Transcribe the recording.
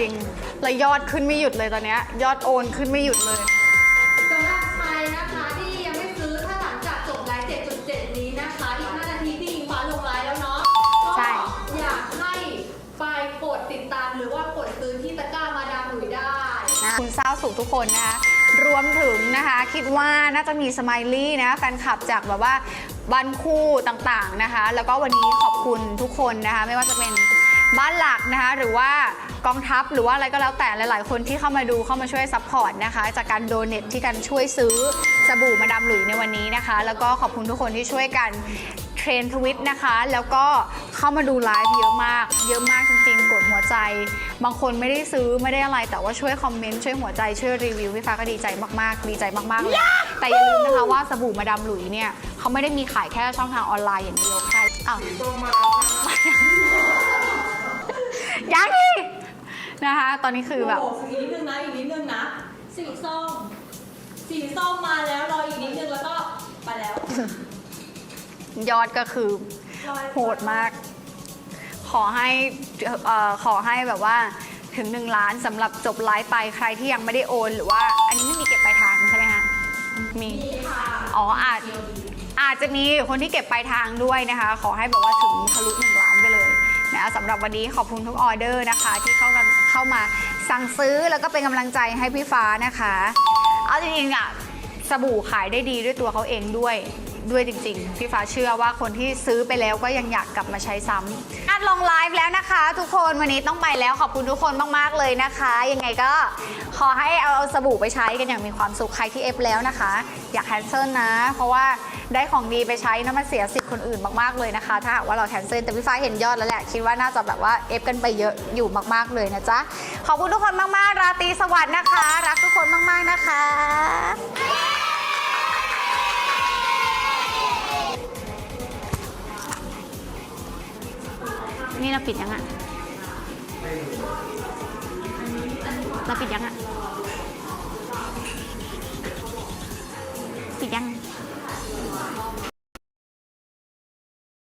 ริงๆ แล้วยอดขึ้นไม่หยุดเลยตอนเนี้ยยอดโอนขึ้นไม่หยุดเลย สำหรับใครนะคะที่ยังไม่ซื้อถ้าหลังจากจบไลฟ์7.7 นี้นะคะ อีก 5 นาทีที่อิงฟ้าลงไลฟ์แล้วเนาะใช่ก็อยากให้ไปกดติดตามหรือว่ากดซื้อที่ตะกร้ามาดามหลุยได้ นะคุณเศร้าสุขทุกคนนะคะ รวมถึงนะคะ คิดว่าน่าจะมีสไมลี่นะแฟนคลับจากแบบว่าบ้านคู่ต่างๆนะคะ แล้วก็วันนี้ขอบคุณทุกคนนะคะ ไม่ว่าจะเป็น บ้านหลักนะคะหรือว่ากองทัพหรือว่าอะไรก็แล้วแต่หลาย ๆ คนที่เข้ามาดูเข้ามาช่วยซัพพอร์ตนะคะจากการโดเนทที่กันช่วยซื้อสบู่มาดามหลุยในวันนี้นะคะ แล้วก็ขอบคุณทุกคนที่ช่วยกันเทรนทวิตนะคะ แล้วก็เข้ามาดูไลฟ์เยอะมาก เยอะมากจริงๆ กดหัวใจ บางคนไม่ได้ซื้อไม่ได้อะไร แต่ว่าช่วยคอมเมนต์ช่วยหัวใจช่วยรีวิวพี่ฟ้าก็ดีใจมากๆ ดีใจมากๆเลยแต่อย่าลืมนะคะว่าสบู่มาดามหลุยเนี่ยเขาไม่ได้มีขายแค่ช่องทางออนไลน์อย่างเดียวใครอ้าว ยังอีกนะคะ ตอนนี้คือแบบโอ้โหอีกนิดนึงนะอีกนิดนึงนะ สีส้ม สีส้มมาแล้วรออีกนิดนึงแล้วก็ไปแล้วยอดก็คือโหดมาก ขอให้เอ่อขอให้แบบว่าถึง 1 ล้านสำหรับจบไลฟ์ไปใครที่ยังไม่ได้โอน หรือว่าอันนี้ไม่มีเก็บปลายทางใช่ไหมคะมีมีค่ะอ๋ออาจอาจจะมีคนที่เก็บปลายทางด้วยนะคะ ขอให้แบบว่าถึงทะลุ1ล้านไปเลยนะสำ หรับวันนี้ขอบคุณทุกออเดอร์นะคะ ที่เข้ามาเข้ามาสั่งซื้อแล้วก็เป็นกำลังใจให้พี่ฟ้านะคะ เอาจริงๆอะสบู่ขายได้ดีด้วยตัวเขาเองด้วย ด้วยจริงๆ พี่ฟ้าเชื่อว่าคนที่ซื้อไปแล้วก็ยังอยากกลับมาใช้ซ้ำอัดลงไลฟ์แล้วนะคะ ทุกคนวันนี้ต้องไปแล้วขอบคุณทุกคนมากๆเลยนะคะ ยังไงก็ขอให้เอาสบู่ไปใช้กันอย่างมีความสุขใครที่เอฟแล้วนะคะ อยากแคนเซิลนะ เพราะว่าได้ของดีไปใช้นะมันเสียสิทธิ์คนอื่นมากๆเลยนะคะ ถ้าหากว่าเราแคนเซิลแต่พี่ฟ้าเห็นยอดแล้วแหละคิดว่าน่าจะแบบว่าเอฟกันไปเยอะอยู่มากๆเลยนะจ๊ะขอบคุณทุกคนมากๆ ราตรีสวัสดิ์นะคะ รักทุกคนมากๆนะคะ นี่เราปิดยังอะ เราปิดยังอะ ปิดยัง